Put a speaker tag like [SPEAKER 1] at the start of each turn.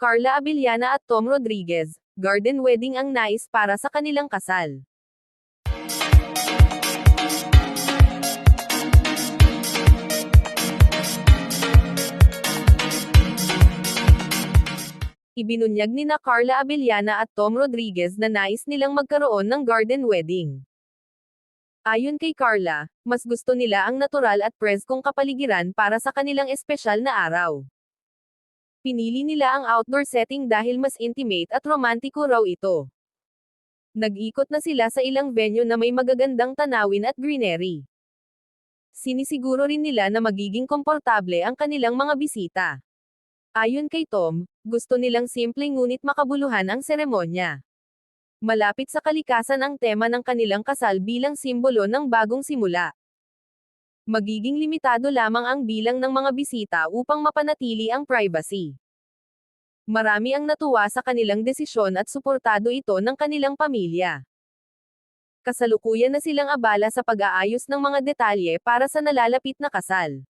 [SPEAKER 1] Carla Abellana at Tom Rodriguez, garden wedding ang nais para sa kanilang kasal. Ibinunyag ni na Carla Abellana at Tom Rodriguez na nais nilang magkaroon ng garden wedding. Ayon kay Carla, mas gusto nila ang natural at preskong kapaligiran para sa kanilang espesyal na araw. Pinili nila ang outdoor setting dahil mas intimate at romantiko raw ito. Nag-ikot na sila sa ilang venue na may magagandang tanawin at greenery. Sinisiguro rin nila na magiging komportable ang kanilang mga bisita. Ayon kay Tom, gusto nilang simple ngunit makabuluhan ang seremonya. Malapit sa kalikasan ang tema ng kanilang kasal bilang simbolo ng bagong simula. Magiging limitado lamang ang bilang ng mga bisita upang mapanatili ang privacy. Marami ang natuwa sa kanilang desisyon at suportado ito ng kanilang pamilya. Kasalukuyan na silang abala sa pag-aayos ng mga detalye para sa nalalapit na kasal.